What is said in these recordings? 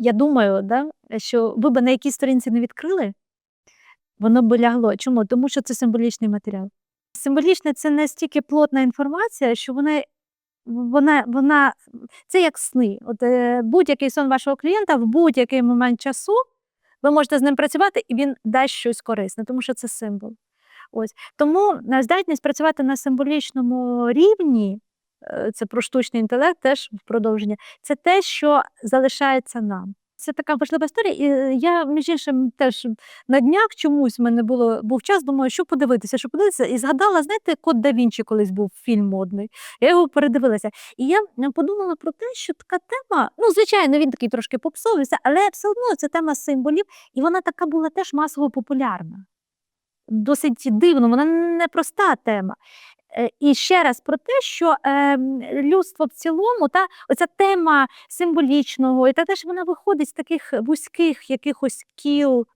я думаю, да, що ви б на якій сторінці не відкрили, воно б лягло. Чому? Тому що це символічний матеріал. Символічне це не стільки плотна інформація, що вона, вона, вона це як сни. От, е, будь-який сон вашого клієнта в будь-який момент часу ви можете з ним працювати, і він дасть щось корисне, тому що це символ. Ось. Тому е, здатність працювати на символічному рівні, це про штучний інтелект, теж в продовження, це те, що залишається нам. Це така важлива історія. І е, я, між іншим, теж на днях чомусь в мене було, був час, думаю, що подивитися, що подивитися. І згадала, знаєте, Код да Вінчі колись був фільм модний. Я його передивилася. І я е, подумала про те, що така тема, ну, звичайно, він такий трошки попсовий, все, але все одно це тема символів, і вона така була теж масово популярна. Досить дивно, вона не проста тема. Е, І ще раз про те, що е, людство в цілому, та оця тема символічного, і та теж вона виходить з таких вузьких якихось кіл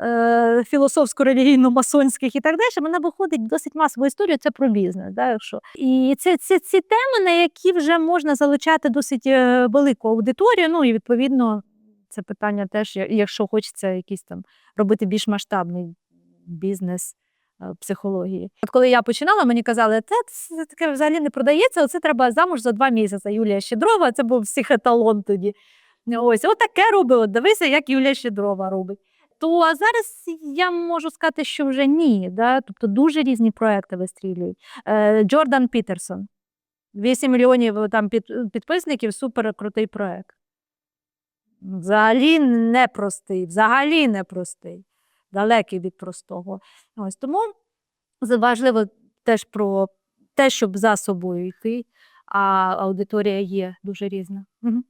е, філософсько-релігійно-масонських і так далі, вона виходить досить масову історію, це про бізнес. Да, якщо. І це, це ці теми, на які вже можна залучати досить е, велику аудиторію. Ну і відповідно це питання теж, якщо хочеться якийсь там робити більш масштабний бізнес психології. От коли я починала, мені казали, це, це таке взагалі не продається, оце треба замуж за два місяці. Юлія Щедрова, це був всіх тоді. Ось, отаке робила. Дивися, як Юлія Щедрова робить. То а зараз я можу сказати, що вже ні. Да? Тобто дуже різні проекти вистрілюють. Е, Джордан Пітерсон. 8 мільйонів е, там під, підписників, супер крутий проект. Взагалі непростий, взагалі непростий, далекий від простого. Ось тому важливо теж про те, щоб за собою йти, а аудиторія є дуже різна. Мгм.